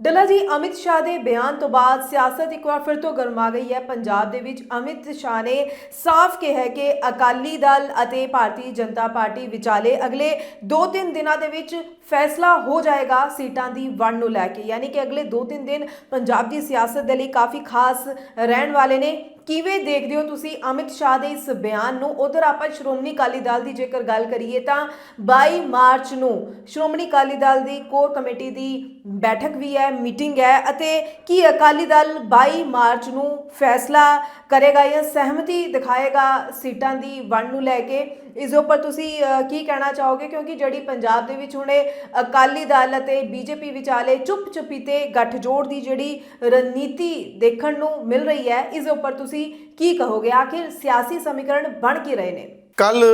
ਡੱਲਾ ਜੀ, ਅਮਿਤ ਸ਼ਾਹ ਦੇ ਬਿਆਨ ਤੋਂ ਬਾਅਦ ਸਿਆਸਤ ਇੱਕ ਵਾਰ ਫਿਰ ਤੋਂ ਗਰਮਾ ਗਈ ਹੈ। ਪੰਜਾਬ ਦੇ ਵਿੱਚ ਅਮਿਤ ਸ਼ਾਹ ਨੇ ਸਾਫ਼ ਕਿਹਾ ਕਿ ਅਕਾਲੀ ਦਲ ਅਤੇ ਭਾਰਤੀ ਜਨਤਾ ਪਾਰਟੀ ਵਿਚਾਲੇ ਅਗਲੇ 2-3 ਦਿਨਾਂ ਦੇ ਵਿੱਚ ਫੈਸਲਾ ਹੋ ਜਾਏਗਾ, ਸੀਟਾਂ ਦੀ ਵੰਡ ਨੂੰ ਲੈ ਕੇ। ਯਾਨੀ ਕਿ ਅਗਲੇ 2-3 ਦਿਨ ਪੰਜਾਬ ਦੀ ਸਿਆਸਤ ਦੇ ਲਈ ਕਾਫੀ ਖਾਸ ਰਹਿਣ ਵਾਲੇ ਨੇ। ਕਿਵੇਂ ਦੇਖਦੇ ਹੋ ਤੁਸੀਂ ਅਮਿਤ ਸ਼ਾਹ ਦੇ ਇਸ ਬਿਆਨ ਨੂੰ? ਉਧਰ ਆਪਾਂ ਸ਼੍ਰੋਮਣੀ ਅਕਾਲੀ ਦਲ ਦੀ ਜੇਕਰ ਗੱਲ ਕਰੀਏ ਤਾਂ 22 ਮਾਰਚ ਨੂੰ ਸ਼੍ਰੋਮਣੀ ਅਕਾਲੀ ਦਲ ਦੀ ਕੋਰ ਕਮੇਟੀ ਦੀ ਬੈਠਕ ਵੀ ਹੈ, ਮੀਟਿੰਗ ਹੈ ਅਤੇ ਕੀ ਅਕਾਲੀ ਦਲ 22 ਮਾਰਚ ਨੂੰ ਫੈਸਲਾ ਕਰੇਗਾ ਜਾਂ ਸਹਿਮਤੀ ਦਿਖਾਏਗਾ ਸੀਟਾਂ ਦੀ ਵੰਡ ਨੂੰ ਲੈ ਕੇ? ਇਸ ਉੱਪਰ ਤੁਸੀਂ ਕੀ ਕਹਿਣਾ ਚਾਹੋਗੇ? ਕਿਉਂਕਿ ਜਿਹੜੀ ਪੰਜਾਬ ਦੇ ਵਿੱਚ ਹੁਣੇ ਅਕਾਲੀ ਦਲ ਅਤੇ ਬੀਜੇਪੀ ਵਿਚਾਲੇ ਚੁੱਪ ਚੁਪੀਤੇ ਗੱਠਜੋੜ ਦੀ ਜਿਹੜੀ ਰਣਨੀਤੀ ਦੇਖਣ ਨੂੰ ਮਿਲ ਰਹੀ ਹੈ, ਇਸ ਦੇ ਉੱਪਰ ਤੁਸੀਂ ਕੀ ਕਹੋਗੇ? ਆਖਿਰ ਸਿਆਸੀ ਸਮੀਕਰਨ ਬਣ ਕੀ ਰਹੇ ਨੇ? ਕੱਲ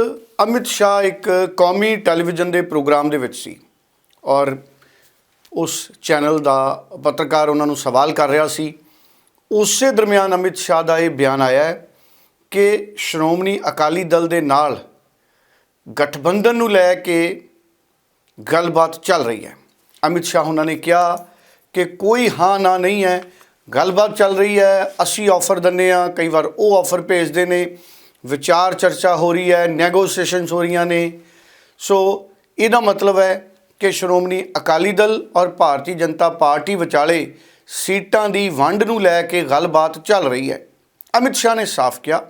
ਅਮਿਤ ਸ਼ਾਹ ਇੱਕ ਕੌਮੀ ਟੈਲੀਵਿਜ਼ਨ ਦੇ ਪ੍ਰੋਗਰਾਮ ਦੇ ਵਿੱਚ ਸੀ ਔਰ ਉਸ ਚੈਨਲ ਦਾ ਪੱਤਰਕਾਰ ਉਹਨਾਂ ਨੂੰ ਸਵਾਲ ਕਰ ਰਿਹਾ ਸੀ। ਉਸੇ ਦਰਮਿਆਨ ਅਮਿਤ ਸ਼ਾਹ ਦਾ ਇਹ ਬਿਆਨ ਆਇਆ ਹੈ ਕਿ ਸ਼੍ਰੋਮਣੀ ਅਕਾਲੀ ਦਲ ਦੇ ਨਾਲ ਗਠਬੰਧਨ ਨੂੰ ਲੈ ਕੇ ਗੱਲਬਾਤ ਚੱਲ ਰਹੀ ਹੈ। ਅਮਿਤ ਸ਼ਾਹ ਉਹਨਾਂ ਨੇ ਕਿਹਾ ਕਿ ਕੋਈ ਹਾਂ ਨਾ ਨਹੀਂ ਹੈ, ਗੱਲਬਾਤ ਚੱਲ ਰਹੀ ਹੈ, ਅਸੀਂ ਆਫਰ ਦਿੰਦੇ ਆ ਕਈ ਵਾਰ ਉਹ ਆਫਰ ਭੇਜਦੇ ਨੇ, ਵਿਚਾਰ ਚਰਚਾ ਹੋ ਰਹੀ ਹੈ ਨੈਗੋਸੀਏਸ਼ਨਸ ਹੋ ਰਹੀਆਂ ਨੇ। ਸੋ ਇਹਦਾ ਮਤਲਬ ਹੈ ਕਿ ਸ਼੍ਰੋਮਣੀ ਅਕਾਲੀ ਦਲ ਔਰ ਭਾਰਤੀ ਜਨਤਾ ਪਾਰਟੀ ਵਿਚਾਲੇ ਸੀਟਾਂ ਦੀ ਵੰਡ ਨੂੰ ਲੈ ਕੇ ਗੱਲਬਾਤ ਚੱਲ ਰਹੀ ਹੈ। ਅਮਿਤ ਸ਼ਾਹ ਨੇ ਸਾਫ਼ ਕਿਹਾ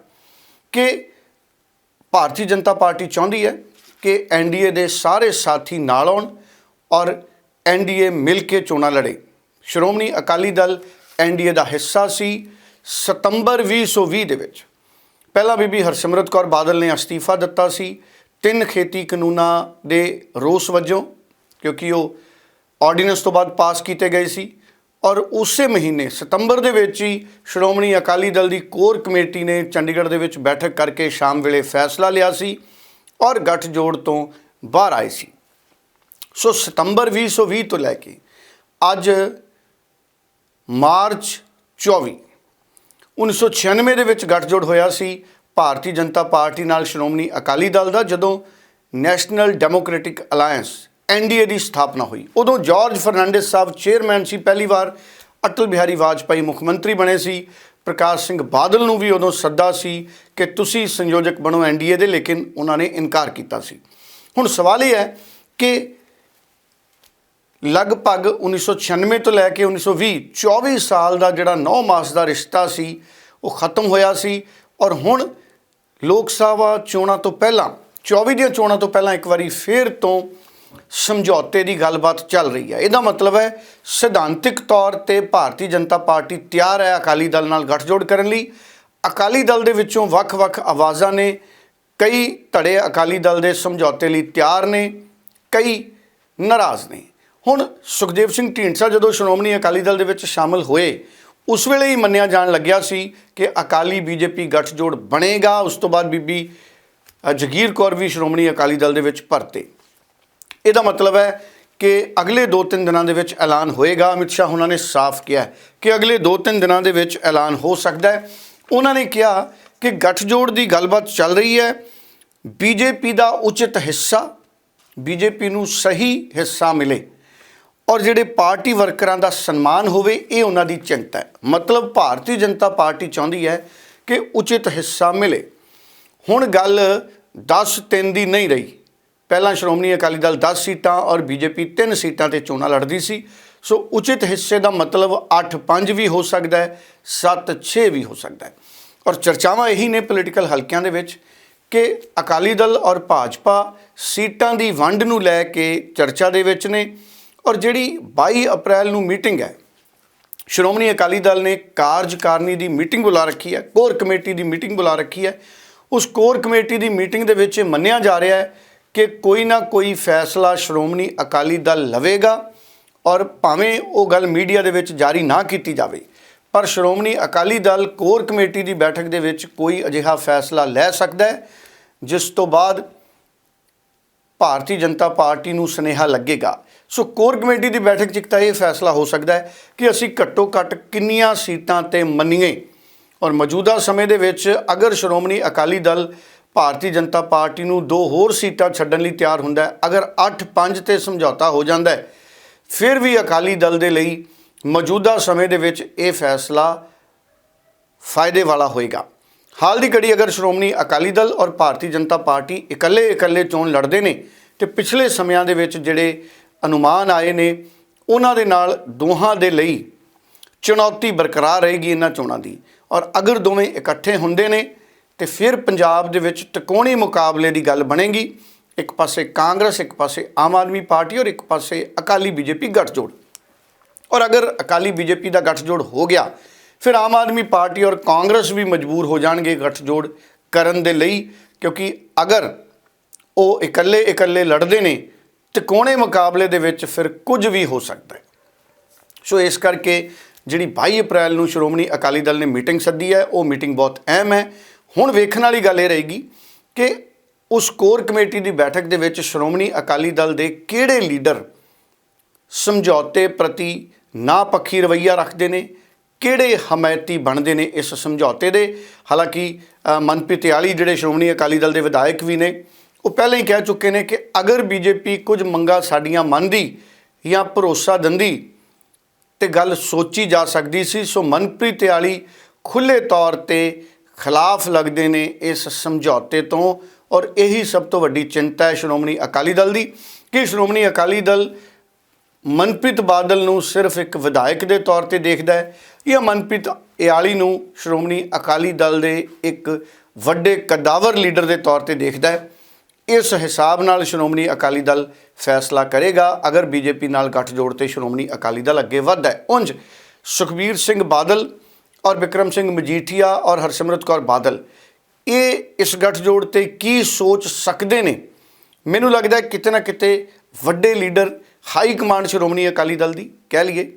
ਕਿ ਭਾਰਤੀ ਜਨਤਾ ਪਾਰਟੀ ਚਾਹੁੰਦੀ ਹੈ ਕਿ ਐਨਡੀਏ ਦੇ ਸਾਰੇ ਸਾਥੀ ਨਾਲ ਆਉਣ ਔਰ ਐਨਡੀਏ ਮਿਲ ਕੇ ਚੋਣਾਂ ਲੜੇ। ਸ਼੍ਰੋਮਣੀ ਅਕਾਲੀ ਦਲ ਐਨਡੀਏ ਦਾ ਹਿੱਸਾ ਸੀ ਸਤੰਬਰ 2020 ਦੇ ਵਿੱਚ। ਪਹਿਲਾਂ ਬੀਬੀ ਹਰਸਿਮਰਤ ਕੌਰ ਬਾਦਲ ਨੇ ਅਸਤੀਫਾ ਦਿੱਤਾ ਸੀ। ਤਿੰਨ ਖੇਤੀ ਕਾਨੂੰਨਾਂ ਦੇ ਰੋਸ ਵਜੋਂ ਕਿਉਂਕਿ ਉਹ ਆਰਡੀਨੈਂਸ ਤੋਂ ਬਾਅਦ ਪਾਸ ਕੀਤੇ ਗਏ ਸੀ। ਔਰ ਉਸੇ ਮਹੀਨੇ, ਸਤੰਬਰ ਦੇ ਵਿੱਚ ਹੀ ਸ਼੍ਰੋਮਣੀ ਅਕਾਲੀ ਦਲ ਦੀ ਕੋਰ ਕਮੇਟੀ ਨੇ ਚੰਡੀਗੜ੍ਹ ਦੇ ਵਿੱਚ ਬੈਠਕ ਕਰਕੇ ਸ਼ਾਮ ਵੇਲੇ ਫੈਸਲਾ ਲਿਆ ਸੀ ਔਰ ਗੱਠਜੋੜ ਤੋਂ ਬਾਹਰ ਆਏ ਸੀ। ਸੋ ਸਤੰਬਰ 2020 ਤੋਂ ਲੈ ਕੇ ਅੱਜ ਮਾਰਚ 24 1996 ਦੇ ਵਿੱਚ ਗੱਠਜੋੜ ਹੋਇਆ ਸੀ ਭਾਰਤੀ ਜਨਤਾ ਪਾਰਟੀ ਨਾਲ ਸ਼੍ਰੋਮਣੀ ਅਕਾਲੀ ਦਲ ਦਾ, ਜਦੋਂ ਨੈਸ਼ਨਲ ਡੈਮੋਕ੍ਰੈਟਿਕ ਅਲਾਈਅੰਸ ਐਨਡੀਏ ਦੀ ਸਥਾਪਨਾ ਹੋਈ। ਉਦੋਂ ਜਾਰਜ ਫਰਨਾਂਡਿਸ ਸਾਹਿਬ ਚੇਅਰਮੈਨ ਸੀ, ਪਹਿਲੀ ਵਾਰ ਅਟਲ ਬਿਹਾਰੀ ਵਾਜਪਾਈ ਮੁੱਖ ਮੰਤਰੀ ਬਣੇ ਸੀ। ਪ੍ਰਕਾਸ਼ ਸਿੰਘ ਬਾਦਲ ਨੂੰ ਵੀ ਉਦੋਂ ਸੱਦਾ ਸੀ ਕਿ ਤੁਸੀਂ ਸੰਯੋਜਕ ਬਣੋ ਐਨਡੀਏ ਦੇ, ਲੇਕਿਨ ਉਹਨਾਂ ਨੇ ਇਨਕਾਰ ਕੀਤਾ ਸੀ। ਹੁਣ ਸਵਾਲ ਇਹ ਹੈ ਕਿ ਲਗਭਗ 1996 ਤੋਂ ਲੈ ਕੇ 1920 24 ਸਾਲ ਦਾ ਜਿਹੜਾ 9 ਮਾਸ ਦਾ ਰਿਸ਼ਤਾ ਸੀ, ਉਹ ਖਤਮ ਹੋਇਆ ਸੀ ਔਰ ਹੁਣ ਲੋਕ ਸਭਾ ਚੋਣਾਂ ਤੋਂ ਪਹਿਲਾਂ 24 ਦੀਆਂ ਚੋਣਾਂ ਤੋਂ ਪਹਿਲਾਂ ਇੱਕ ਵਾਰੀ ਫੇਰ ਤੋਂ ਸਮਝੌਤੇ ਦੀ ਗੱਲਬਾਤ ਚੱਲ ਰਹੀ ਹੈ। ਇਹਦਾ ਮਤਲਬ ਹੈ ਸਿਧਾਂਤਿਕ ਤੌਰ ਤੇ ਭਾਰਤੀ ਜਨਤਾ ਪਾਰਟੀ ਤਿਆਰ ਹੈ ਅਕਾਲੀ ਦਲ ਨਾਲ ਗੱਠਜੋੜ ਕਰਨ ਲਈ। ਅਕਾਲੀ ਦਲ ਦੇ ਵਿੱਚੋਂ ਵੱਖ-ਵੱਖ ਆਵਾਜ਼ਾਂ ਨੇ, ਕਈ ਧੜੇ ਅਕਾਲੀ ਦਲ ਦੇ ਸਮਝੌਤੇ ਲਈ ਤਿਆਰ ਨੇ, ਕਈ ਨਾਰਾਜ਼ ਨੇ। ਹੁਣ ਸੁਖਦੇਵ ਸਿੰਘ ਢੀਂਡਸਾ ਜਦੋਂ ਸ਼੍ਰੋਮਣੀ ਅਕਾਲੀ ਦਲ ਦੇ ਵਿੱਚ ਸ਼ਾਮਲ ਹੋਏ, ਉਸ ਵੇਲੇ ਹੀ ਮੰਨਿਆ ਜਾਣ ਲੱਗਿਆ ਸੀ ਕਿ ਅਕਾਲੀ ਬੀਜੇਪੀ ਗੱਠਜੋੜ ਬਣੇਗਾ। ਉਸ ਤੋਂ ਬਾਅਦ ਬੀਬੀ ਜਗੀਰ ਕੌਰ ਵੀ ਸ਼੍ਰੋਮਣੀ ਅਕਾਲੀ ਦਲ ਦੇ ਵਿੱਚ ਭਰਤੇ। ਇਹਦਾ ਮਤਲਬ ਹੈ ਕਿ ਅਗਲੇ 2-3 ਦਿਨਾਂ ਦੇ ਵਿੱਚ ਐਲਾਨ ਹੋਏਗਾ। ਅਮਿਤ ਸ਼ਾਹ ਉਹਨਾਂ ਨੇ ਸਾਫ਼ ਕਿਹਾ ਕਿ ਅਗਲੇ 2-3 ਦਿਨਾਂ ਦੇ ਵਿੱਚ ਐਲਾਨ ਹੋ ਸਕਦਾ ਹੈ। ਉਹਨਾਂ ਨੇ ਕਿਹਾ ਕਿ ਗੱਠਜੋੜ ਦੀ ਗੱਲਬਾਤ ਚੱਲ ਰਹੀ ਹੈ। ਬੀਜੇਪੀ ਦਾ ਉਚਿਤ ਹਿੱਸਾ ਬੀਜੇਪੀ ਨੂੰ ਸਹੀ ਹਿੱਸਾ ਮਿਲੇ ਔਰ ਜਿਹੜੇ ਪਾਰਟੀ ਵਰਕਰਾਂ ਦਾ ਸਨਮਾਨ ਹੋਵੇ, ਇਹ ਉਹਨਾਂ ਦੀ ਚਿੰਤਾ ਹੈ। ਮਤਲਬ ਭਾਰਤੀ ਜਨਤਾ ਪਾਰਟੀ ਚਾਹੁੰਦੀ ਹੈ ਕਿ ਉਚਿਤ ਹਿੱਸਾ ਮਿਲੇ। ਹੁਣ ਗੱਲ 10 3 ਦੀ ਨਹੀਂ ਰਹੀ। ਪਹਿਲਾਂ ਸ਼੍ਰੋਮਣੀ ਅਕਾਲੀ ਦਲ 10 ਸੀਟਾਂ ਔਰ ਬੀਜੇਪੀ 3 ਸੀਟਾਂ ਤੇ ਚੋਣਾਂ ਲੜਦੀ ਸੀ। ਸੋ ਉਚਿਤ ਹਿੱਸੇ ਦਾ ਮਤਲਬ 8 5 ਵੀ ਹੋ ਸਕਦਾ ਹੈ 7 6 ਵੀ ਹੋ ਸਕਦਾ ਹੈ। ਔਰ ਚਰਚਾਵਾਂ ਇਹੀ ਨੇ ਪੋਲੀਟੀਕਲ ਹਲਕਿਆਂ ਦੇ ਵਿੱਚ ਕਿ ਅਕਾਲੀ ਦਲ ਔਰ ਭਾਜਪਾ ਸੀਟਾਂ ਦੀ ਵੰਡ ਨੂੰ ਲੈ ਕੇ ਚਰਚਾ ਦੇ ਵਿੱਚ ਨੇ ਔਰ ਜਿਹੜੀ 22 ਅਪ੍ਰੈਲ ਨੂੰ ਮੀਟਿੰਗ ਹੈ, ਸ਼੍ਰੋਮਣੀ ਅਕਾਲੀ ਦਲ ਨੇ ਕਾਰਜਕਾਰਨੀ ਦੀ ਮੀਟਿੰਗ ਬੁਲਾ ਰੱਖੀ ਹੈ, ਕੋਰ ਕਮੇਟੀ ਦੀ ਮੀਟਿੰਗ ਬੁਲਾ ਰੱਖੀ ਹੈ। ਉਸ ਕੋਰ ਕਮੇਟੀ ਦੀ ਮੀਟਿੰਗ ਦੇ ਵਿੱਚ ਮੰਨਿਆ ਜਾ ਰਿਹਾ ਹੈ ਕਿ ਕੋਈ ਨਾ ਕੋਈ ਫੈਸਲਾ ਸ਼੍ਰੋਮਣੀ ਅਕਾਲੀ ਦਲ ਲਵੇਗਾ ਔਰ ਭਾਵੇਂ ਉਹ ਗੱਲ ਮੀਡੀਆ ਦੇ ਵਿੱਚ ਜਾਰੀ ਨਾ ਕੀਤੀ ਜਾਵੇ, ਪਰ ਸ਼੍ਰੋਮਣੀ ਅਕਾਲੀ ਦਲ ਕੋਰ ਕਮੇਟੀ ਦੀ ਬੈਠਕ ਦੇ ਵਿੱਚ ਕੋਈ ਅਜਿਹਾ ਫੈਸਲਾ ਲੈ ਸਕਦਾ ਹੈ, ਜਿਸ ਤੋਂ ਬਾਅਦ ਭਾਰਤੀ ਜਨਤਾ ਪਾਰਟੀ ਨੂੰ ਸੁਨੇਹਾ ਲੱਗੇਗਾ। ਸੋ ਕੋਰ ਕਮੇਟੀ ਦੀ ਬੈਠਕ 'ਚ ਇੱਕ ਤਾਂ ਇਹ ਫੈਸਲਾ ਹੋ ਸਕਦਾ ਹੈ ਕਿ ਅਸੀਂ ਘੱਟੋ ਘੱਟ ਕਿੰਨੀਆਂ ਸੀਟਾਂ ਤੇ ਮੰਨੀਏ ਔਰ ਮੌਜੂਦਾ ਸਮੇਂ ਦੇ ਵਿੱਚ ਅਗਰ ਸ਼੍ਰੋਮਣੀ ਅਕਾਲੀ ਦਲ ਭਾਰਤੀ ਜਨਤਾ ਪਾਰਟੀ ਨੂੰ ਦੋ ਹੋਰ ਸੀਟਾਂ ਛੱਡਣ ਲਈ ਤਿਆਰ ਹੁੰਦਾ ਹੈ। ਅਗਰ 8-5 ਤੇ ਸਮਝੌਤਾ ਹੋ ਜਾਂਦਾ ਹੈ, ਫਿਰ ਵੀ ਅਕਾਲੀ ਦਲ ਦੇ ਲਈ ਮੌਜੂਦਾ ਸਮੇਂ ਦੇ ਵਿੱਚ ਇਹ ਫੈਸਲਾ ਫਾਇਦੇ ਵਾਲਾ ਹੋਏਗਾ। ਹਾਲ ਦੀ ਘੜੀ ਅਗਰ ਸ਼੍ਰੋਮਣੀ ਅਕਾਲੀ ਦਲ ਔਰ ਭਾਰਤੀ ਜਨਤਾ ਪਾਰਟੀ ਇਕੱਲੇ ਇਕੱਲੇ ਚੋਣ ਲੜਦੇ ਨੇ ਤੇ ਪਿਛਲੇ ਸਮਿਆਂ ਦੇ ਵਿੱਚ ਜਿਹੜੇ ਅਨੁਮਾਨ ਆਏ ਨੇ, ਉਹਨਾਂ ਦੇ ਨਾਲ ਦੋਹਾਂ ਦੇ ਲਈ ਚੁਣੌਤੀ ਬਰਕਰਾਰ ਰਹੇਗੀ ਇਹਨਾਂ ਚੋਣਾਂ ਦੀ। ਔਰ ਅਗਰ ਦੋਵੇਂ ਇਕੱਠੇ ਹੁੰਦੇ ਨੇ ਤੇ ਫਿਰ ਪੰਜਾਬ ਦੇ ਵਿੱਚ ਤਿਕੋਣੀ ਮੁਕਾਬਲੇ ਦੀ ਗੱਲ ਬਣੇਗੀ। ਇੱਕ ਪਾਸੇ ਕਾਂਗਰਸ, ਇੱਕ ਪਾਸੇ ਆਮ ਆਦਮੀ ਪਾਰਟੀ ਔਰ ਇੱਕ ਪਾਸੇ ਅਕਾਲੀ ਬੀਜੇਪੀ ਗੱਠਜੋੜ। ਔਰ ਅਗਰ ਅਕਾਲੀ ਬੀਜੇਪੀ ਦਾ ਗੱਠਜੋੜ ਹੋ ਗਿਆ, ਫਿਰ ਆਮ ਆਦਮੀ ਪਾਰਟੀ ਔਰ ਕਾਂਗਰਸ ਵੀ ਮਜਬੂਰ ਹੋ ਜਾਣਗੇ ਗੱਠਜੋੜ ਕਰਨ ਦੇ ਲਈ, ਕਿਉਂਕਿ ਅਗਰ ਉਹ ਇਕੱਲੇ ਇਕੱਲੇ ਲੜਦੇ ਨੇ ਤਿਕੋਣੇ ਮੁਕਾਬਲੇ ਦੇ ਵਿੱਚ ਫਿਰ ਕੁਝ ਵੀ ਹੋ ਸਕਦਾ ਹੈ। ਸੋ ਇਸ ਕਰਕੇ ਜਿਹੜੀ 22 ਅਪ੍ਰੈਲ ਨੂੰ ਸ਼੍ਰੋਮਣੀ ਅਕਾਲੀ ਦਲ ਨੇ ਮੀਟਿੰਗ ਸੱਦੀ ਹੈ, ਉਹ ਮੀਟਿੰਗ ਬਹੁਤ ਅਹਿਮ ਹੈ। ਹੁਣ ਵੇਖਣ ਵਾਲੀ ਗੱਲ ਇਹ ਰਹੇਗੀ ਕਿ ਉਸ ਕੋਰ ਕਮੇਟੀ ਦੀ ਬੈਠਕ ਦੇ ਵਿੱਚ ਸ਼੍ਰੋਮਣੀ ਅਕਾਲੀ ਦਲ ਦੇ ਕਿਹੜੇ ਲੀਡਰ ਸਮਝੌਤੇ ਪ੍ਰਤੀ ਨਾ ਪੱਖੀ ਰਵੱਈਆ ਰੱਖਦੇ ਨੇ, ਕਿਹੜੇ ਹਮਾਇਤੀ ਬਣਦੇ ਨੇ ਇਸ ਸਮਝੌਤੇ ਦੇ? ਹਾਲਾਂਕਿ ਮਨਪ੍ਰੀਤ ਆਲੀ ਜਿਹੜੇ ਸ਼੍ਰੋਮਣੀ ਅਕਾਲੀ ਦਲ ਦੇ ਵਿਧਾਇਕ ਵੀ ਨੇ, ਉਹ ਪਹਿਲਾਂ ਹੀ ਕਹਿ ਚੁੱਕੇ ਨੇ ਕਿ ਅਗਰ ਬੀਜੇਪੀ ਕੁਝ ਮੰਗਾਂ ਸਾਡੀਆਂ ਮੰਨਦੀ ਜਾਂ ਭਰੋਸਾ ਦਿੰਦੀ ਤੇ ਗੱਲ ਸੋਚੀ ਜਾ ਸਕਦੀ ਸੀ, ਸੋ ਮਨਪ੍ਰੀਤ ਆਲੀ ਖੁੱਲੇ ਤੌਰ ਤੇ ਖਿਲਾਫ ਲੱਗਦੇ ਨੇ ਇਸ ਸਮਝੌਤੇ ਤੋਂ ਔਰ ਇਹੀ ਸਭ ਤੋਂ ਵੱਡੀ ਚਿੰਤਾ ਹੈ ਸ਼੍ਰੋਮਣੀ ਅਕਾਲੀ ਦਲ ਦੀ ਕਿ ਸ਼੍ਰੋਮਣੀ ਅਕਾਲੀ ਦਲ ਮਨਪ੍ਰੀਤ ਬਾਦਲ ਨੂੰ ਸਿਰਫ ਇੱਕ ਵਿਧਾਇਕ ਦੇ ਤੌਰ ਤੇ ਦੇਖਦਾ ਹੈ ਜਾਂ ਮਨਪ੍ਰੀਤ ਇਆਲੀ ਨੂੰ ਸ਼੍ਰੋਮਣੀ ਅਕਾਲੀ ਦਲ ਦੇ ਇੱਕ ਵੱਡੇ ਕਦਾਵਰ ਲੀਡਰ ਦੇ ਤੌਰ ਤੇ ਦੇਖਦਾ ਹੈ। ਇਸ ਹਿਸਾਬ ਨਾਲ ਸ਼੍ਰੋਮਣੀ ਅਕਾਲੀ ਦਲ ਫੈਸਲਾ ਕਰੇਗਾ। ਅਗਰ ਬੀਜੇਪੀ ਨਾਲ ਗੱਠਜੋੜ ਤੇ ਸ਼੍ਰੋਮਣੀ ਅਕਾਲੀ ਦਲ ਅੱਗੇ ਵੱਧਦਾ ਹੈ। ਉਂਝ ਸੁਖਬੀਰ ਸਿੰਘ ਬਾਦਲ ਔਰ ਵਿਕਰਮ ਸਿੰਘ ਮਜੀਠੀਆ ਔਰ ਹਰਸਿਮਰਤ ਕੌਰ ਬਾਦਲ, ਇਹ ਇਸ ਗੱਠਜੋੜ ਤੇ ਕੀ ਸੋਚ ਸਕਦੇ ਨੇ? ਮੈਨੂੰ ਲੱਗਦਾ ਕਿਤੇ ਨਾ ਕਿਤੇ ਵੱਡੇ leader, high command Shiromani Akali Dal ਦੀ, ਕਹਿ ਲਈਏ।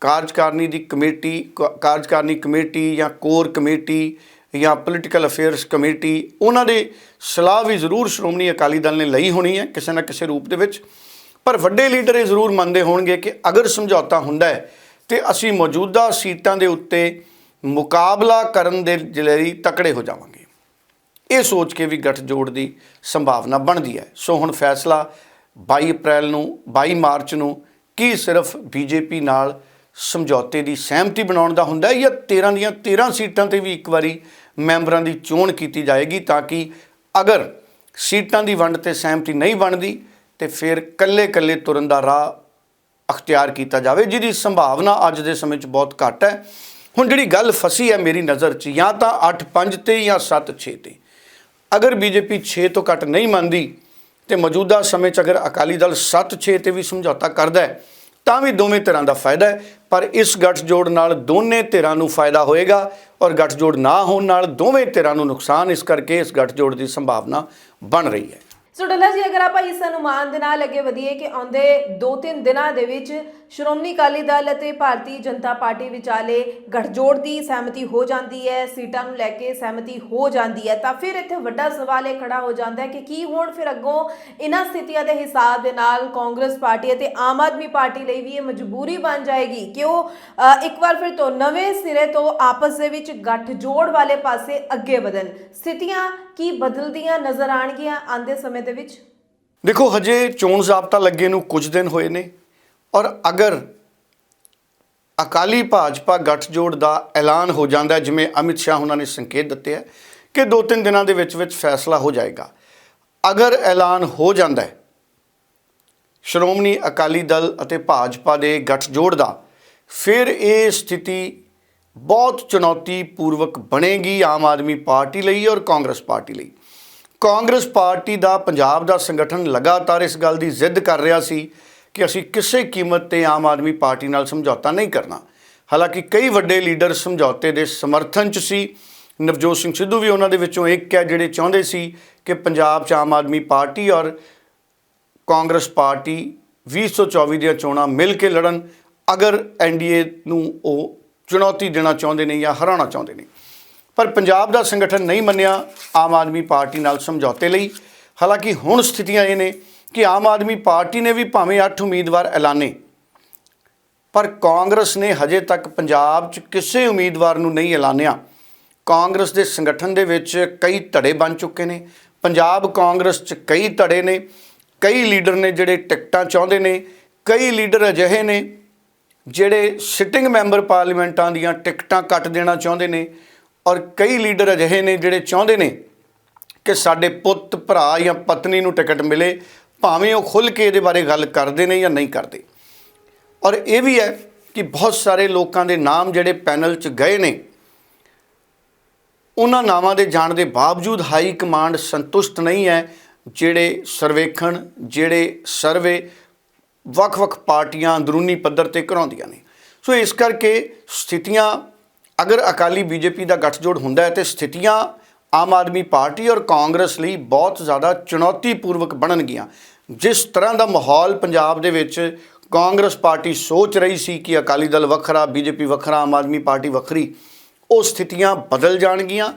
ਕਾਰਜਕਾਰਨੀ ਦੀ ਕਮੇਟੀ, ਕ- ਕਾਰਜਕਾਰਨੀ ਕਮੇਟੀ ਜਾਂ ਕੋਰ ਕਮੇਟੀ ਜਾਂ ਪੋਲੀਟੀਕਲ ਅਫੇਅਰਸ ਕਮੇਟੀ, ਉਹਨਾਂ ਦੇ ਸਲਾਹ ਵੀ ਜ਼ਰੂਰ ਸ਼੍ਰੋਮਣੀ ਅਕਾਲੀ ਦਲ ਨੇ ਲਈ ਹੋਣੀ ਹੈ ਕਿਸੇ ਨਾ ਕਿਸੇ ਰੂਪ ਦੇ ਵਿੱਚ। ਪਰ ਵੱਡੇ ਲੀਡਰ ਇਹ ਜ਼ਰੂਰ ਮੰਨਦੇ ਹੋਣਗੇ ਕਿ ਅਗਰ ਸਮਝੌਤਾ ਹੁੰਦਾ ਹੈ ਤੇ ਅਸੀਂ ਮੌਜੂਦਾ ਸੀਟਾਂ ਦੇ ਉੱਤੇ ਮੁਕਾਬਲਾ ਕਰਨ ਦੇ ਲਈ ਤਕੜੇ ਹੋ ਜਾਵਾਂਗੇ। ਇਹ ਸੋਚ ਕੇ ਵੀ ਗੱਠਜੋੜ ਦੀ ਸੰਭਾਵਨਾ ਬਣਦੀ ਹੈ। ਸੋ ਹੁਣ ਫੈਸਲਾ 22 ਅਪ੍ਰੈਲ ਨੂੰ 22 ਮਾਰਚ ਨੂੰ ਕੀ ਸਿਰਫ ਬੀਜੇਪੀ ਨਾਲ ਸਮਝੌਤੇ ਦੀ ਸਹਿਮਤੀ ਬਣਾਉਣ ਦਾ ਹੁੰਦਾ ਹੈ ਜਾਂ 13 ਦੀਆਂ 13 ਸੀਟਾਂ ਤੇ ਵੀ ਇੱਕ ਵਾਰੀ ਮੈਂਬਰਾਂ ਦੀ ਚੋਣ ਕੀਤੀ ਜਾਏਗੀ ਤਾਂ ਕਿ ਅਗਰ ਸੀਟਾਂ ਦੀ ਵੰਡ ਤੇ ਸਹਿਮਤੀ ਨਹੀਂ ਬਣਦੀ ਤੇ ਫਿਰ ਕੱਲੇ-ਕੱਲੇ ਤੁਰਨ ਦਾ ਰਾਹ ਅਖਤਿਆਰ ਕੀਤਾ ਜਾਵੇ, ਜਿਹਦੀ ਸੰਭਾਵਨਾ ਅੱਜ ਦੇ ਸਮੇਂ 'ਚ ਬਹੁਤ ਘੱਟ ਹੈ। ਹੁਣ ਜਿਹੜੀ ਗੱਲ ਫਸੀ ਹੈ ਮੇਰੀ ਨਜ਼ਰ 'ਚ, ਜਾਂ ਤਾਂ 8-5 ਤੇ ਜਾਂ 7-6 ਤੇ। ਅਗਰ ਬੀਜੇਪੀ 6 ਤੋਂ ਘੱਟ ਨਹੀਂ ਮੰਨਦੀ, ਤੇ ਮੌਜੂਦਾ ਸਮੇਂ 'ਚ ਅਗਰ ਅਕਾਲੀ ਦਲ 7-6 ਤੇ ਵੀ ਸਮਝੌਤਾ ਕਰਦਾ ਹੈ, ਤਾਂ ਵੀ ਦੋਵੇਂ ਧਿਰਾਂ ਦਾ ਫਾਇਦਾ ਹੈ। ਪਰ ਇਸ ਗੱਠਜੋੜ ਨਾਲ ਦੋਨੇ ਧਿਰਾਂ ਨੂੰ ਫਾਇਦਾ ਹੋਏਗਾ ਔਰ ਗੱਠਜੋੜ ਨਾ ਹੋਣ ਨਾਲ ਦੋਵੇਂ ਧਿਰਾਂ ਨੂੰ ਨੁਕਸਾਨ ਇਸ ਕਰਕੇ ਇਸ ਗੱਠਜੋੜ ਦੀ ਸੰਭਾਵਨਾ ਬਣ ਰਹੀ ਹੈ। ਸੋ ਡੱਲਾ ਜੀ, ਅਗਰ ਆਪਾਂ ਇਸ ਅਨੁਮਾਨ ਦੇ ਨਾਲ ਅੱਗੇ ਵਧੀਏ ਕਿ ਆਉਂਦੇ 2-3 ਦਿਨਾਂ ਦੇ ਵਿੱਚ ਸ਼੍ਰੋਮਣੀ ਅਕਾਲੀ ਦਲ ਅਤੇ ਭਾਰਤੀ ਜਨਤਾ ਪਾਰਟੀ ਵਿਚਾਲੇ ਗਠਜੋੜ ਦੀ ਸਹਿਮਤੀ ਹੋ ਜਾਂਦੀ ਹੈ, ਸੀਟਾਂ ਨੂੰ ਲੈ ਕੇ ਸਹਿਮਤੀ ਹੋ ਜਾਂਦੀ ਹੈ, ਤਾਂ ਫਿਰ ਇੱਥੇ ਵੱਡਾ ਸਵਾਲ ਇਹ ਖੜਾ ਹੋ ਜਾਂਦਾ ਹੈ ਕਿ ਕੀ ਹੁਣ ਫਿਰ ਅੱਗੋਂ ਇਹਨਾਂ ਸਥਿਤੀਆਂ ਦੇ ਹਿਸਾਬ ਦੇ ਨਾਲ ਕਾਂਗਰਸ ਪਾਰਟੀ ਅਤੇ ਆਮ ਆਦਮੀ ਪਾਰਟੀ ਲਈ ਵੀ ਇਹ ਮਜਬੂਰੀ ਬਣ ਜਾਏਗੀ? ਕਿ ਉਹ ਇੱਕ ਵਾਰ ਫਿਰ ਤੋਂ ਨਵੇਂ ਸਿਰੇ ਤੋਂ ਆਪਸ ਦੇ ਵਿੱਚ ਗਠਜੋੜ ਵਾਲੇ ਪਾਸੇ ਅੱਗੇ ਵਧਣ। ਸਥਿਤੀਆਂ ਕੀ ਬਦਲਦੀਆਂ ਨਜ਼ਰ ਆਣਗੀਆਂ ਆਉਂਦੇ ਸਮੇਂ ਦੇ ਵਿੱਚ? ਦੇਖੋ, ਹਜੇ ਚੋਣ ਜ਼ਾਬਤਾ ਲੱਗੇ ਨੂੰ ਕੁਝ ਦਿਨ ਹੋਏ ਨੇ ਔਰ ਅਗਰ ਅਕਾਲੀ ਭਾਜਪਾ ਗੱਠਜੋੜ ਦਾ ਐਲਾਨ ਹੋ ਜਾਂਦਾ ਜਿਵੇਂ ਅਮਿਤ ਸ਼ਾਹ ਉਹਨਾਂ ਨੇ ਸੰਕੇਤ ਦਿੱਤੇ ਹੈ ਕਿ ਦੋ ਤਿੰਨ ਦਿਨਾਂ ਦੇ ਵਿੱਚ ਵਿੱਚ ਫੈਸਲਾ ਹੋ ਜਾਏਗਾ। ਅਗਰ ਐਲਾਨ ਹੋ ਜਾਂਦਾ ਹੈ, ਸ਼੍ਰੋਮਣੀ ਅਕਾਲੀ ਦਲ ਅਤੇ ਭਾਜਪਾ ਦੇ ਗੱਠਜੋੜ ਦਾ, ਫਿਰ ਇਹ ਸਥਿਤੀ ਬਹੁਤ ਚੁਣੌਤੀਪੂਰਵਕ ਬਣੇਗੀ ਆਮ ਆਦਮੀ ਪਾਰਟੀ ਲਈ ਔਰ ਕਾਂਗਰਸ ਪਾਰਟੀ ਲਈ। ਕਾਂਗਰਸ ਪਾਰਟੀ ਦਾ, ਪੰਜਾਬ ਦਾ ਸੰਗਠਨ ਲਗਾਤਾਰ ਇਸ ਗੱਲ ਦੀ ਜ਼ਿੱਦ ਕਰ ਰਿਹਾ ਸੀ ਕਿ ਅਸੀਂ ਕਿਸੇ ਕੀਮਤ ਤੇ ਆਮ ਆਦਮੀ ਪਾਰਟੀ ਨਾਲ ਸਮਝੌਤਾ ਨਹੀਂ ਕਰਨਾ। ਹਾਲਾਂਕਿ ਕਈ ਵੱਡੇ ਲੀਡਰ ਸਮਝੌਤੇ ਦੇ ਸਮਰਥਨ 'ਚ ਸੀ। ਨਵਜੋਤ ਸਿੰਘ ਸਿੱਧੂ ਵੀ ਉਹਨਾਂ ਦੇ ਵਿੱਚੋਂ ਇੱਕ ਹੈ ਜਿਹੜੇ ਚਾਹੁੰਦੇ ਸੀ ਕਿ ਪੰਜਾਬ 'ਚ ਆਮ ਆਦਮੀ ਪਾਰਟੀ ਔਰ ਕਾਂਗਰਸ ਪਾਰਟੀ 2024 ਦੀਆਂ ਚੋਣਾਂ ਮਿਲ ਕੇ ਲੜਨ, ਅਗਰ ਐਨਡੀਏ ਨੂੰ ਉਹ ਚੁਣੌਤੀ ਦੇਣਾ ਚਾਹੁੰਦੇ ਨੇ ਜਾਂ ਹਰਾਉਣਾ ਚਾਹੁੰਦੇ ਨੇ। ਪਰ ਪੰਜਾਬ ਦਾ ਸੰਗਠਨ ਨਹੀਂ ਮੰਨਿਆ ਆਮ ਆਦਮੀ ਪਾਰਟੀ ਨਾਲ ਸਮਝੌਤੇ ਲਈ। ਹਾਲਾਂਕਿ ਹੁਣ ਸਥਿਤੀਆਂ ਇਹ ਨੇ ਕਿ ਆਮ ਆਦਮੀ ਪਾਰਟੀ ਨੇ ਵੀ ਭਾਵੇਂ 8 ਉਮੀਦਵਾਰ ਐਲਾਨੇ, ਪਰ ਕਾਂਗਰਸ ਨੇ ਹਜੇ ਤੱਕ ਪੰਜਾਬ 'ਚ ਕਿਸੇ ਉਮੀਦਵਾਰ ਨੂੰ ਨਹੀਂ ਐਲਾਨਿਆ। ਕਾਂਗਰਸ ਦੇ ਸੰਗਠਨ ਦੇ ਵਿੱਚ ਕਈ ਧੜੇ ਬਣ ਚੁੱਕੇ ਨੇ। ਪੰਜਾਬ ਕਾਂਗਰਸ 'ਚ ਕਈ ਧੜੇ ਨੇ, ਕਈ ਲੀਡਰ ਨੇ ਜਿਹੜੇ ਟਿਕਟਾਂ ਚਾਹੁੰਦੇ ਨੇ, ਕਈ ਲੀਡਰ ਅਜਿਹੇ ਨੇ ਜਿਹੜੇ ਸਿਟਿੰਗ ਮੈਂਬਰ ਪਾਰਲੀਮੈਂਟਾਂ ਦੀਆਂ ਟਿਕਟਾਂ ਕੱਟ ਦੇਣਾ ਚਾਹੁੰਦੇ ਨੇ। ਔਰ ਕਈ ਲੀਡਰ ਅਜਿਹੇ ਨੇ ਜਿਹੜੇ ਚਾਹੁੰਦੇ ਨੇ ਕਿ ਸਾਡੇ ਪੁੱਤ, ਭਰਾ ਜਾਂ ਪਤਨੀ ਨੂੰ ਟਿਕਟ ਮਿਲੇ, ਭਾਵੇਂ ਉਹ ਖੁੱਲ੍ਹ ਕੇ ਇਹਦੇ ਬਾਰੇ ਗੱਲ ਕਰਦੇ ਨੇ ਜਾਂ ਨਹੀਂ ਕਰਦੇ। ਔਰ ਇਹ ਵੀ ਹੈ ਕਿ ਬਹੁਤ ਸਾਰੇ ਲੋਕਾਂ ਦੇ ਨਾਮ ਜਿਹੜੇ ਪੈਨਲ 'ਚ ਗਏ ਨੇ, ਉਹਨਾਂ ਨਾਵਾਂ ਦੇ ਜਾਣ ਦੇ ਬਾਵਜੂਦ ਹਾਈ ਕਮਾਂਡ ਸੰਤੁਸ਼ਟ ਨਹੀਂ ਹੈ, ਜਿਹੜੇ ਸਰਵੇਖਣ, ਜਿਹੜੇ ਸਰਵੇ ਵੱਖ-ਵੱਖ ਪਾਰਟੀਆਂ ਅੰਦਰੂਨੀ ਪੱਧਰ ਤੇ ਕਰਾਉਂਦੀਆਂ ਨੇ। ਸੋ ਇਸ ਕਰਕੇ ਸਥਿਤੀਆਂ ਅਗਰ ਅਕਾਲੀ ਬੀਜੇਪੀ ਦਾ ਗੱਠਜੋੜ ਹੁੰਦਾ ਹੈ ਤੇ ਸਥਿਤੀਆਂ ਆਮ ਆਦਮੀ ਪਾਰਟੀ ਔਰ ਕਾਂਗਰਸ ਲਈ ਬਹੁਤ ਜ਼ਿਆਦਾ ਚੁਣੌਤੀਪੂਰਵਕ ਬਣਨਗੀਆਂ। ਜਿਸ ਤਰ੍ਹਾਂ ਦਾ ਮਾਹੌਲ ਪੰਜਾਬ ਦੇ ਵਿੱਚ ਕਾਂਗਰਸ ਪਾਰਟੀ ਸੋਚ ਰਹੀ ਸੀ ਕਿ ਅਕਾਲੀ ਦਲ ਵੱਖਰਾ, ਬੀਜੇਪੀ ਵੱਖਰਾ, ਆਮ ਆਦਮੀ ਪਾਰਟੀ ਵੱਖਰੀ, ਉਹ ਸਥਿਤੀਆਂ ਬਦਲ ਜਾਣਗੀਆਂ।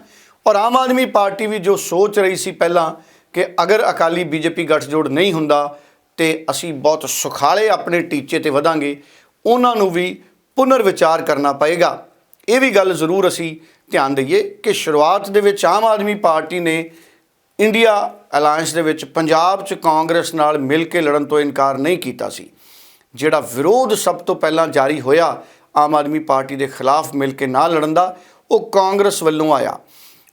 ਔਰ ਆਮ ਆਦਮੀ ਪਾਰਟੀ ਵੀ ਜੋ ਸੋਚ ਰਹੀ ਸੀ ਪਹਿਲਾਂ ਕਿ ਅਗਰ ਅਕਾਲੀ ਬੀਜੇਪੀ ਗੱਠਜੋੜ ਨਹੀਂ ਹੁੰਦਾ ਤੇ ਅਸੀਂ ਬਹੁਤ ਸੁਖਾਲੇ ਆਪਣੇ ਟੀਚੇ ਤੇ ਵਧਾਂਗੇ, ਉਹਨਾਂ ਨੂੰ ਵੀ ਪੁਨਰ ਵਿਚਾਰ ਕਰਨਾ ਪਏਗਾ। ਇਹ ਵੀ ਗੱਲ ਜ਼ਰੂਰ ਅਸੀਂ ਧਿਆਨ ਦਈਏ ਕਿ ਸ਼ੁਰੂਆਤ ਦੇ ਵਿੱਚ ਆਮ ਆਦਮੀ ਪਾਰਟੀ ਨੇ ਇੰਡੀਆ ਅਲਾਈਅੰਸ ਦੇ ਵਿੱਚ ਪੰਜਾਬ 'ਚ ਕਾਂਗਰਸ ਨਾਲ ਮਿਲ ਕੇ ਲੜਨ ਤੋਂ ਇਨਕਾਰ ਨਹੀਂ ਕੀਤਾ ਸੀ। ਜਿਹੜਾ ਵਿਰੋਧ ਸਭ ਤੋਂ ਪਹਿਲਾਂ ਜਾਰੀ ਹੋਇਆ ਆਮ ਆਦਮੀ ਪਾਰਟੀ ਦੇ ਖਿਲਾਫ ਮਿਲ ਕੇ ਨਾ ਲੜਨ ਦਾ, ਉਹ ਕਾਂਗਰਸ ਵੱਲੋਂ ਆਇਆ।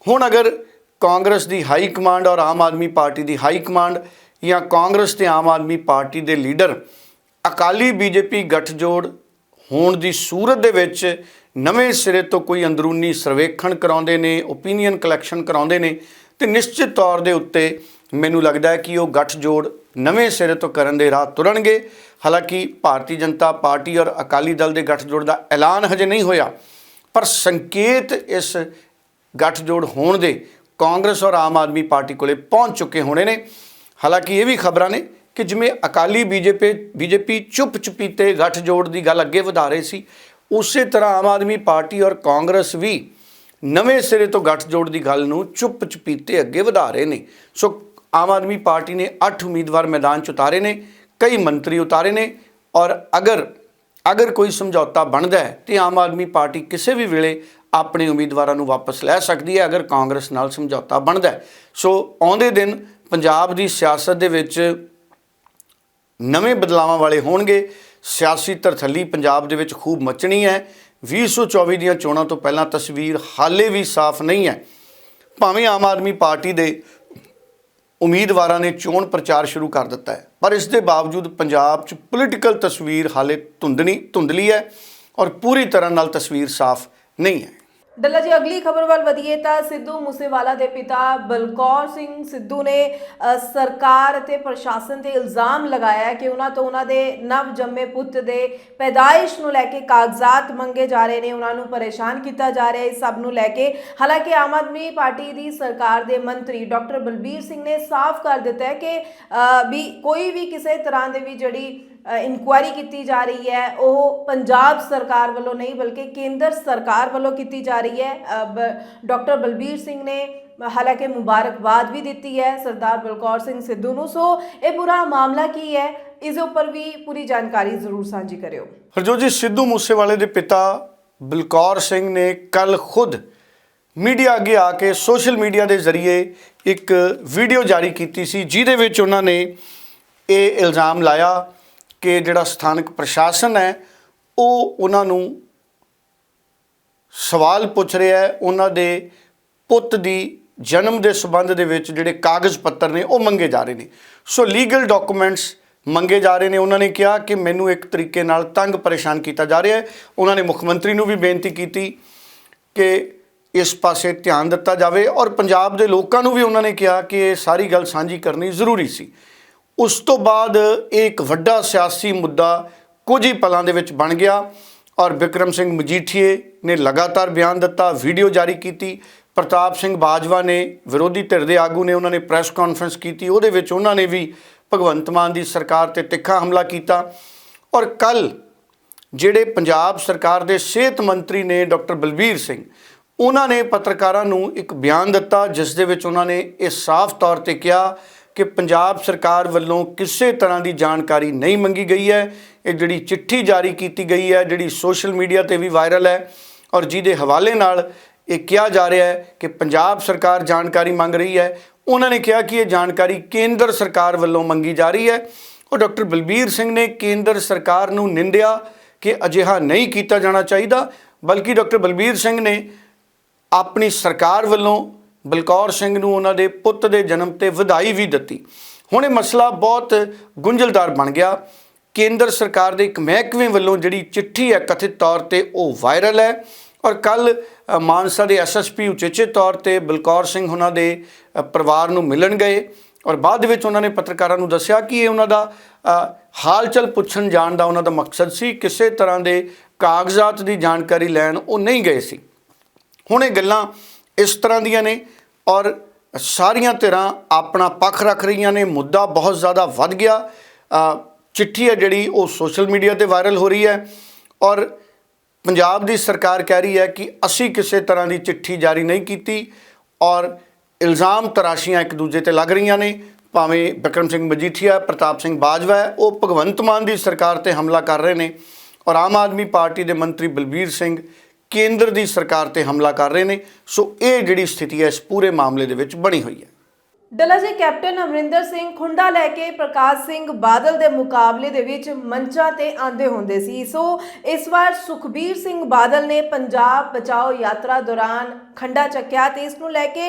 ਹੁਣ ਅਗਰ ਕਾਂਗਰਸ ਦੀ ਹਾਈ ਕਮਾਂਡ ਔਰ ਆਮ ਆਦਮੀ ਪਾਰਟੀ ਦੀ ਹਾਈ ਕਮਾਂਡ ਜਾਂ ਕਾਂਗਰਸ ਤੇ ਆਮ ਆਦਮੀ ਪਾਰਟੀ ਦੇ ਲੀਡਰ ਅਕਾਲੀ ਬੀਜੇਪੀ ਗੱਠਜੋੜ ਹੋਣ ਦੀ ਸੂਰਤ ਦੇ ਵਿੱਚ ਨਵੇਂ ਸਿਰੇ ਤੋਂ ਕੋਈ ਅੰਦਰੂਨੀ ਸਰਵੇਖਣ ਕਰਾਉਂਦੇ ਨੇ ਓਪੀਨੀਅਨ ਕਲੈਕਸ਼ਨ ਕਰਾਉਂਦੇ ਨੇ, ਤੇ ਨਿਸ਼ਚਿਤ ਤੌਰ ਦੇ ਉੱਤੇ ਮੈਨੂੰ ਲੱਗਦਾ ਹੈ ਕਿ ਉਹ ਗੱਠਜੋੜ ਨਵੇਂ ਸਿਰੇ ਤੋਂ ਕਰਨ ਦੇ ਰਾਹ ਤੁਰਨਗੇ। ਹਾਲਾਂਕਿ ਭਾਰਤੀ ਜਨਤਾ ਪਾਰਟੀ ਔਰ ਅਕਾਲੀ ਦਲ ਦੇ ਗੱਠਜੋੜ ਦਾ ਐਲਾਨ ਹਜੇ ਨਹੀਂ ਹੋਇਆ, ਪਰ ਸੰਕੇਤ ਇਸ ਗੱਠਜੋੜ ਹੋਣ ਦੇ ਕਾਂਗਰਸ ਔਰ ਆਮ ਆਦਮੀ ਪਾਰਟੀ ਕੋਲੇ ਪਹੁੰਚ ਚੁੱਕੇ ਹੋਣੇ ਨੇ। ਹਾਲਾਂਕਿ ਇਹ ਵੀ ਖਬਰਾਂ ਨੇ ਕਿ ਜਿਵੇਂ ਅਕਾਲੀ ਬੀਜੇਪੀ ਬੀਜੇਪੀ ਚੁੱਪ ਚੁਪੀਤੇ ਗੱਠਜੋੜ ਦੀ ਗੱਲ ਅੱਗੇ ਵਧਾ ਰਹੇ ਸੀ ਉਸੇ ਤਰ੍ਹਾਂ ਆਮ ਆਦਮੀ ਪਾਰਟੀ ਔਰ ਕਾਂਗਰਸ ਵੀ ਨਵੇਂ ਸਿਰੇ ਤੋਂ ਗੱਠਜੋੜ ਦੀ ਗੱਲ ਨੂੰ ਚੁੱਪ ਚੁਪੀਤੇ ਅੱਗੇ ਵਧਾ ਰਹੇ ਨੇ। ਸੋ ਆਮ ਆਦਮੀ ਪਾਰਟੀ ਨੇ 8 ਉਮੀਦਵਾਰ ਮੈਦਾਨ 'ਚ ਉਤਾਰੇ ਨੇ, ਕਈ ਮੰਤਰੀ ਉਤਾਰੇ ਨੇ ਔਰ ਅਗਰ ਅਗਰ ਕੋਈ ਸਮਝੌਤਾ ਬਣਦਾ ਹੈ ਤੇ ਆਮ ਆਦਮੀ ਪਾਰਟੀ ਕਿਸੇ ਵੀ ਵੇਲੇ ਆਪਣੇ ਉਮੀਦਵਾਰਾਂ ਨੂੰ ਵਾਪਸ ਲੈ ਸਕਦੀ ਹੈ ਅਗਰ ਕਾਂਗਰਸ ਨਾਲ ਸਮਝੌਤਾ ਬਣਦਾ ਸੋ ਆਉਂਦੇ ਦਿਨ ਪੰਜਾਬ ਦੀ ਸਿਆਸਤ ਦੇ ਵਿੱਚ ਨਵੇਂ ਬਦਲਾਵਾਂ ਵਾਲੇ ਹੋਣਗੇ। ਸਿਆਸੀ ਤਰਥੱਲੀ ਪੰਜਾਬ ਦੇ ਵਿੱਚ ਖੂਬ ਮਚਣੀ ਹੈ। 2024 ਦੀਆਂ ਚੋਣਾਂ ਤੋਂ ਪਹਿਲਾਂ ਤਸਵੀਰ ਹਾਲੇ ਵੀ ਸਾਫ਼ ਨਹੀਂ ਹੈ। ਭਾਵੇਂ ਆਮ ਆਦਮੀ ਪਾਰਟੀ ਦੇ ਉਮੀਦਵਾਰਾਂ ਨੇ ਚੋਣ ਪ੍ਰਚਾਰ ਸ਼ੁਰੂ ਕਰ ਦਿੱਤਾ ਹੈ, ਪਰ ਇਸ ਦੇ ਬਾਵਜੂਦ ਪੰਜਾਬ 'ਚ ਪੋਲੀਟੀਕਲ ਤਸਵੀਰ ਹਾਲੇ ਧੁੰਦਣੀ ਧੁੰਦਲੀ ਹੈ ਔਰ ਪੂਰੀ ਤਰ੍ਹਾਂ ਨਾਲ ਤਸਵੀਰ ਸਾਫ਼ ਨਹੀਂ ਹੈ। ਡੱਲਾ ਜੀ, ਅਗਲੀ ਖਬਰ ਵੱਲ ਵਧੀਏ ਤਾਂ ਸਿੱਧੂ ਮੂਸੇਵਾਲਾ ਦੇ ਪਿਤਾ ਬਲਕੌਰ ਸਿੰਘ ਸਿੱਧੂ ਨੇ ਸਰਕਾਰ ਅਤੇ ਪ੍ਰਸ਼ਾਸਨ ਤੇ ਇਲਜ਼ਾਮ ਲਗਾਇਆ ਕਿ ਉਹਨਾਂ ਤੋਂ ਉਹਨਾਂ ਦੇ ਨਵ ਜੰਮੇ ਪੁੱਤ ਦੇ ਪੈਦਾਇਸ਼ ਨੂੰ ਲੈ ਕੇ ਕਾਗਜ਼ਾਤ ਮੰਗੇ ਜਾ ਰਹੇ ਨੇ, ਉਹਨਾਂ ਨੂੰ ਪਰੇਸ਼ਾਨ ਕੀਤਾ ਜਾ ਰਿਹਾ ਹੈ, ਇਸ ਸਭ ਨੂੰ ਲੈ ਕੇ। ਹਾਲਾਂਕਿ ਆਮ ਆਦਮੀ ਪਾਰਟੀ ਦੀ ਸਰਕਾਰ ਦੇ ਮੰਤਰੀ ਡਾਕਟਰ ਬਲਬੀਰ ਸਿੰਘ ਨੇ ਸਾਫ਼ ਕਰ ਦਿੱਤਾ ਹੈ ਕਿ ਵੀ ਕੋਈ ਵੀ ਕਿਸੇ ਤਰ੍ਹਾਂ ਦੇ ਵੀ ਜਿਹੜੀ ਇਨਕੁਆਇਰੀ ਕੀਤੀ ਜਾ ਰਹੀ ਹੈ। ਉਹ ਪੰਜਾਬ ਸਰਕਾਰ ਵੱਲੋਂ ਨਹੀਂ, ਬਲਕਿ ਕੇਂਦਰ ਸਰਕਾਰ ਵੱਲੋਂ ਕੀਤੀ ਜਾ ਰਹੀ ਹੈ। ਬ- ਡਾਕਟਰ ਬਲਬੀਰ ਸਿੰਘ ਨੇ ਹਾਲਾਂਕਿ ਮੁਬਾਰਕਬਾਦ ਵੀ ਦਿੱਤੀ ਹੈ, ਸਰਦਾਰ ਬਲਕੌਰ ਸਿੰਘ ਸਿੱਧੂ ਨੂੰ। ਸੋ ਇਹ ਪੂਰਾ ਮਾਮਲਾ ਕੀ ਹੈ, ਇਸ ਦੇ ਉੱਪਰ ਵੀ ਪੂਰੀ ਜਾਣਕਾਰੀ ਜ਼ਰੂਰ ਸਾਂਝੀ ਕਰਿਓ। ਹਰਜੋਤ ਜੀ, ਸਿੱਧੂ ਮੂਸੇਵਾਲੇ ਦੇ ਪਿਤਾ ਬਲਕੌਰ ਸਿੰਘ ਨੇ ਕੱਲ ਖੁਦ ਮੀਡੀਆ ਅੱਗੇ ਆ ਕੇ ਸੋਸ਼ਲ ਮੀਡੀਆ ਦੇ ਜ਼ਰੀਏ ਇੱਕ ਵੀਡੀਓ ਜਾਰੀ ਕੀਤੀ ਸੀ, ਜਿਹਦੇ ਵਿੱਚ ਉਹਨਾਂ ਨੇ ਇਹ ਇਲਜ਼ਾਮ ਲਾਇਆ ਕਿ ਜਿਹੜਾ ਸਥਾਨਕ ਪ੍ਰਸ਼ਾਸਨ ਹੈ, ਉਹ ਉਹਨਾਂ ਨੂੰ ਸਵਾਲ ਪੁੱਛ ਰਿਹਾ ਹੈ, ਉਹਨਾਂ ਦੇ ਪੁੱਤ ਦੀ ਜਨਮ ਦੇ ਸਬੰਧ ਦੇ ਵਿੱਚ ਜਿਹੜੇ ਕਾਗਜ਼ ਪੱਤਰ ਨੇ, ਉਹ ਮੰਗੇ ਜਾ ਰਹੇ ਨੇ। ਸੋ ਲੀਗਲ ਡਾਕੂਮੈਂਟਸ ਮੰਗੇ ਜਾ ਰਹੇ ਨੇ। ਉਹਨਾਂ ਨੇ ਕਿਹਾ ਕਿ ਮੈਨੂੰ ਇੱਕ ਤਰੀਕੇ ਨਾਲ ਤੰਗ ਪਰੇਸ਼ਾਨ ਕੀਤਾ ਜਾ ਰਿਹਾ ਹੈ। ਉਹਨਾਂ ਨੇ ਮੁੱਖ ਮੰਤਰੀ ਨੂੰ ਵੀ ਬੇਨਤੀ ਕੀਤੀ ਕਿ ਇਸ ਪਾਸੇ ਧਿਆਨ ਦਿੱਤਾ ਜਾਵੇ ਔਰ ਪੰਜਾਬ ਦੇ ਲੋਕਾਂ ਨੂੰ ਵੀ ਉਹਨਾਂ ਨੇ ਕਿਹਾ ਕਿ ਇਹ ਸਾਰੀ ਗੱਲ ਸਾਂਝੀ ਕਰਨੀ ਜ਼ਰੂਰੀ ਸੀ। ਉਸ ਤੋਂ ਬਾਅਦ ਇਹ ਇੱਕ ਵੱਡਾ ਸਿਆਸੀ ਮੁੱਦਾ ਕੁਝ ਹੀ ਪਲਾਂ ਦੇ ਵਿੱਚ ਬਣ ਗਿਆ ਔਰ ਵਿਕਰਮ ਸਿੰਘ ਮਜੀਠੀਏ ਨੇ ਲਗਾਤਾਰ ਬਿਆਨ ਦਿੱਤਾ, ਵੀਡੀਓ ਜਾਰੀ ਕੀਤੀ। ਪ੍ਰਤਾਪ ਸਿੰਘ ਬਾਜਵਾ ਨੇ ਵਿਰੋਧੀ ਧਿਰ ਦੇ ਆਗੂ ਨੇ ਉਹਨਾਂ ਨੇ ਪ੍ਰੈਸ ਕਾਨਫਰੰਸ ਕੀਤੀ। ਉਹਦੇ ਵਿੱਚ ਉਹਨਾਂ ਨੇ ਵੀ ਭਗਵੰਤ ਮਾਨ ਦੀ ਸਰਕਾਰ ਤੇ ਤਿੱਖਾ ਹਮਲਾ ਕੀਤਾ। ਔਰ ਕੱਲ ਜਿਹੜੇ ਪੰਜਾਬ ਸਰਕਾਰ ਦੇ ਸਿਹਤ ਮੰਤਰੀ ਨੇ ਡਾਕਟਰ ਬਲਬੀਰ ਸਿੰਘ, ਉਹਨਾਂ ਨੇ ਪੱਤਰਕਾਰਾਂ ਨੂੰ ਇੱਕ ਬਿਆਨ ਦਿੱਤਾ, ਜਿਸ ਦੇ ਵਿੱਚ ਉਹਨਾਂ ਨੇ ਇਹ ਸਾਫ਼ ਤੌਰ ਤੇ ਕਿਹਾ ਕਿ ਪੰਜਾਬ ਸਰਕਾਰ ਵੱਲੋਂ ਕਿਸੇ ਤਰ੍ਹਾਂ ਦੀ ਜਾਣਕਾਰੀ ਨਹੀਂ ਮੰਗੀ ਗਈ ਹੈ। ਇਹ ਜਿਹੜੀ ਚਿੱਠੀ ਜਾਰੀ ਕੀਤੀ ਗਈ ਹੈ, ਜਿਹੜੀ ਸੋਸ਼ਲ ਮੀਡੀਆ ਤੇ ਵੀ ਵਾਇਰਲ ਹੈ ਔਰ ਜਿਹਦੇ ਹਵਾਲੇ ਨਾਲ ਇਹ ਕਿਹਾ ਜਾ ਰਿਹਾ ਹੈ ਕਿ ਪੰਜਾਬ ਸਰਕਾਰ ਜਾਣਕਾਰੀ ਮੰਗ ਰਹੀ ਹੈ। ਉਹਨਾਂ ਨੇ ਕਿਹਾ ਕਿ ਇਹ ਜਾਣਕਾਰੀ ਕੇਂਦਰ ਸਰਕਾਰ ਵੱਲੋਂ ਮੰਗੀ ਜਾ ਰਹੀ ਹੈ। ਉਹ ਡਾਕਟਰ ਬਲਬੀਰ ਸਿੰਘ ਨੇ ਕੇਂਦਰ ਸਰਕਾਰ ਨੂੰ ਨਿੰਦਿਆ ਕਿ ਅਜਿਹਾ ਨਹੀਂ ਕੀਤਾ ਜਾਣਾ ਚਾਹੀਦਾ, ਬਲਕਿ ਡਾਕਟਰ ਬਲਬੀਰ ਸਿੰਘ ਨੇ ਆਪਣੀ ਸਰਕਾਰ ਵੱਲੋਂ ਬਲਕੌਰ ਸਿੰਘ ਨੂੰ ਉਹਨਾਂ ਦੇ ਪੁੱਤ ਦੇ ਜਨਮ ਤੇ ਵਧਾਈ ਵੀ ਦਿੱਤੀ। ਹੁਣ ਇਹ ਮਸਲਾ ਬਹੁਤ ਗੁੰਝਲਦਾਰ ਬਣ ਗਿਆ। ਕੇਂਦਰ ਸਰਕਾਰ ਦੇ ਇੱਕ ਮਹਿਕਮੇ ਵੱਲੋਂ ਜਿਹੜੀ ਚਿੱਠੀ ਹੈ ਕਥਿਤ ਤੌਰ ਤੇ ਉਹ ਵਾਇਰਲ ਹੈ ਔਰ ਕੱਲ ਮਾਨਸਾ ਦੇ ਐਸਐਸਪੀ ਉਚੇਚੇ ਤੌਰ ਤੇ ਬਲਕੌਰ ਸਿੰਘ ਉਹਨਾਂ ਦੇ ਪਰਿਵਾਰ ਨੂੰ ਮਿਲਣ ਗਏ ਔਰ ਬਾਅਦ ਵਿੱਚ ਉਹਨਾਂ ਨੇ ਪੱਤਰਕਾਰਾਂ ਨੂੰ ਦੱਸਿਆ ਕਿ ਇਹ ਉਹਨਾਂ ਦਾ ਅ, ਹਾਲ-ਚਾਲ ਪੁੱਛਣ ਜਾਣ ਦਾ ਉਹਨਾਂ ਦਾ ਮਕਸਦ ਸੀ। ਕਿਸੇ ਤਰ੍ਹਾਂ ਦੇ ਕਾਗਜ਼ਾਤ ਦੀ ਜਾਣਕਾਰੀ ਲੈਣ ਉਹ ਨਹੀਂ ਗਏ ਸੀ। ਹੁਣ ਇਹ ਗੱਲਾਂ ਇਸ ਤਰ੍ਹਾਂ ਦੀਆਂ ਨੇ ਔਰ ਸਾਰੀਆਂ ਧਿਰਾਂ ਆਪਣਾ ਪੱਖ ਰੱਖ ਰਹੀਆਂ ਨੇ, ਮੁੱਦਾ ਬਹੁਤ ਜ਼ਿਆਦਾ ਵੱਧ ਗਿਆ। ਚਿੱਠੀ ਹੈ ਜਿਹੜੀ ਉਹ ਸੋਸ਼ਲ ਮੀਡੀਆ ਤੇ ਵਾਇਰਲ ਹੋ ਰਹੀ ਹੈ ਔਰ ਪੰਜਾਬ ਦੀ ਸਰਕਾਰ ਕਹਿ ਰਹੀ ਹੈ ਕਿ ਅਸੀਂ ਕਿਸੇ ਤਰ੍ਹਾਂ ਦੀ ਚਿੱਠੀ ਜਾਰੀ ਨਹੀਂ ਕੀਤੀ ਔਰ ਇਲਜ਼ਾਮ ਤਰਾਸ਼ੀਆਂ ਇੱਕ ਦੂਜੇ ਤੇ ਲੱਗ ਰਹੀਆਂ ਨੇ। ਭਾਵੇਂ ਬਿਕਰਮ ਸਿੰਘ ਮਜੀਠੀਆ, ਪ੍ਰਤਾਪ ਸਿੰਘ ਬਾਜਵਾ ਹੈ, ਉਹ ਭਗਵੰਤ ਮਾਨ ਦੀ ਸਰਕਾਰ ਤੇ ਹਮਲਾ ਕਰ ਰਹੇ ਨੇ ਔਰ ਆਮ ਆਦਮੀ ਪਾਰਟੀ ਦੇ ਮੰਤਰੀ ਬਲਬੀਰ ਸਿੰਘ ਕੇਂਦਰ ਦੀ ਸਰਕਾਰ ਤੇ ਹਮਲਾ ਕਰ ਰਹੇ ਨੇ। ਸੋ ਇਹ ਜਿਹੜੀ ਸਥਿਤੀ ਹੈ, ਇਸ ਪੂਰੇ ਮਾਮਲੇ ਦੇ ਵਿੱਚ ਬਣੀ ਹੋਈ ਹੈ। ਡਲਾ ਜੀ ਕੈਪਟਨ ਅਮਰਿੰਦਰ ਸਿੰਘ ਖੁੰਡਾ ਲੈ ਕੇ ਪ੍ਰਕਾਸ਼ ਸਿੰਘ ਬਾਦਲ ਦੇ ਮੁਕਾਬਲੇ ਦੇ ਵਿੱਚ ਮੰਚਾਂ ਤੇ ਆਂਦੇ ਹੁੰਦੇ ਸੀ। ਸੋ ਇਸ ਵਾਰ ਸੁਖਬੀਰ ਸਿੰਘ ਬਾਦਲ ਨੇ ਪੰਜਾਬ ਬਚਾਓ ਯਾਤਰਾ ਦੌਰਾਨ ਖੰਡਾ ਚੱਕਿਆ ਤੇ ਇਸ ਨੂੰ ਲੈ ਕੇ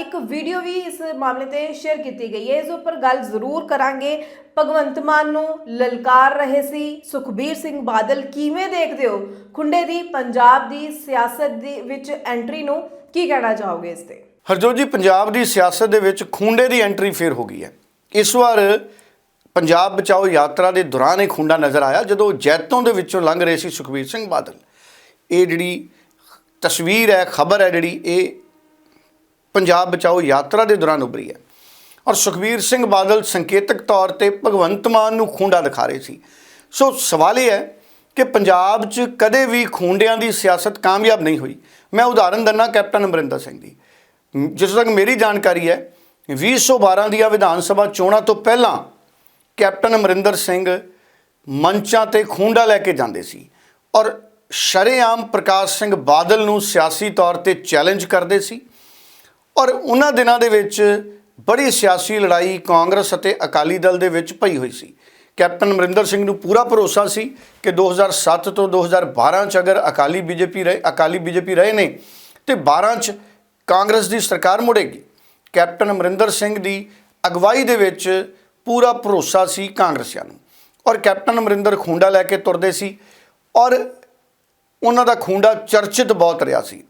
ਇੱਕ ਵੀਡੀਓ ਵੀ ਇਸ ਮਾਮਲੇ ਤੇ ਸ਼ੇਅਰ ਕੀਤੀ ਗਈ ਹੈ। ਇਸ ਉੱਪਰ ਗੱਲ ਜ਼ਰੂਰ ਕਰਾਂਗੇ। ਭਗਵੰਤ ਮਾਨ ਨੂੰ ਲਲਕਾਰ ਰਹੇ ਸੀ। ਸੁਖਬੀਰ ਸਿੰਘ ਬਾਦਲ ਕਿਵੇਂ ਦੇਖਦੇ ਹੋ? ਖੁੰਡੇ ਦੀ ਪੰਜਾਬ ਦੀ ਸਿਆਸਤ ਦੇ ਵਿੱਚ ਐਂਟਰੀ ਨੂੰ ਕੀ ਕਹਿਣਾ ਚਾਹੋਗੇ ਇਸ ਤੇ? ਹਰਜੋਤ ਜੀ, ਪੰਜਾਬ ਦੀ ਸਿਆਸਤ ਦੇ ਵਿੱਚ ਖੂੰਡੇ ਦੀ ਐਂਟਰੀ ਫੇਰ ਹੋ ਗਈ ਹੈ। ਇਸ ਵਾਰ ਪੰਜਾਬ ਬਚਾਓ ਯਾਤਰਾ ਦੇ ਦੌਰਾਨ ਇਹ ਖੁੰਡਾ ਨਜ਼ਰ ਆਇਆ, ਜਦੋਂ ਜੈਤੋਂ ਦੇ ਵਿੱਚੋਂ ਲੰਘ ਰਹੇ ਸੀ ਸੁਖਬੀਰ ਸਿੰਘ ਬਾਦਲ। ਇਹ ਜਿਹੜੀ ਤਸਵੀਰ ਹੈ, ਖਬਰ ਹੈ ਜਿਹੜੀ, ਇਹ ਪੰਜਾਬ ਬਚਾਓ ਯਾਤਰਾ ਦੇ ਦੌਰਾਨ ਉਭਰੀ ਹੈ। ਔਰ ਸੁਖਬੀਰ ਸਿੰਘ ਬਾਦਲ ਸੰਕੇਤਕ ਤੌਰ ਤੇ ਭਗਵੰਤ ਮਾਨ ਨੂੰ ਖੁੰਡਾ ਦਿਖਾ ਰਹੇ ਸੀ। ਸੋ ਸਵਾਲ ਇਹ ਹੈ ਕਿ ਪੰਜਾਬ 'ਚ ਕਦੇ ਵੀ ਖੁੰਡਿਆਂ ਦੀ ਸਿਆਸਤ ਕਾਮਯਾਬ ਨਹੀਂ ਹੋਈ। ਮੈਂ ਉਦਾਹਰਨ ਦਿੰਨਾ ਕੈਪਟਨ ਅਮਰਿੰਦਰ ਸਿੰਘ ਦੀ। ਜਿਸ ਤੱਕ ਮੇਰੀ ਜਾਣਕਾਰੀ ਹੈ 2012 ਦੀਆਂ ਵਿਧਾਨ ਸਭਾ ਚੋਣਾਂ ਤੋਂ ਪਹਿਲਾਂ ਕੈਪਟਨ ਅਮਰਿੰਦਰ ਸਿੰਘ ਮੰਚਾਂ ਤੇ ਖੁੰਡਾ ਲੈ ਕੇ ਜਾਂਦੇ ਸੀ ਔਰ ਸ਼ਰੇਆਮ ਪ੍ਰਕਾਸ਼ ਸਿੰਘ ਬਾਦਲ ਨੂੰ ਸਿਆਸੀ ਤੌਰ ਤੇ ਚੈਲੰਜ ਕਰਦੇ ਸੀ ਔਰ ਉਹਨਾਂ ਦਿਨਾਂ ਦੇ ਵਿੱਚ ਬੜੀ ਸਿਆਸੀ ਲੜਾਈ ਕਾਂਗਰਸ ਅਤੇ ਅਕਾਲੀ ਦਲ ਦੇ ਵਿੱਚ ਪਈ ਹੋਈ ਸੀ। ਕੈਪਟਨ ਅਮਰਿੰਦਰ ਸਿੰਘ ਨੂੰ ਪੂਰਾ ਭਰੋਸਾ ਸੀ ਕਿ 2007 ਤੋਂ 2012 ਚ ਅਗਰ ਅਕਾਲੀ ਬੀਜੇਪੀ ਰਹੇ, ਅਕਾਲੀ ਬੀਜੇਪੀ ਰਹੇ ਨੇ ਤੇ 12 ਚ ਕਾਂਗਰਸ ਦੀ ਸਰਕਾਰ ਮੁੜੇਗੀ। ਕੈਪਟਨ ਅਮਰਿੰਦਰ ਸਿੰਘ ਦੀ ਅਗਵਾਈ ਦੇ ਵਿੱਚ ਪੂਰਾ ਭਰੋਸਾ ਸੀ ਕਾਂਗਰਸੀਆਂ ਨੂੰ। ਔਰ ਕੈਪਟਨ ਅਮਰਿੰਦਰ ਖੁੰਡਾ ਲੈ ਕੇ ਤੁਰਦੇ ਸੀ। ਔਰ ਉਹਨਾਂ ਦਾ ਖੁੰਡਾ ਚਰਚਿਤ ਬਹੁਤ ਰਿਹਾ ਸੀ।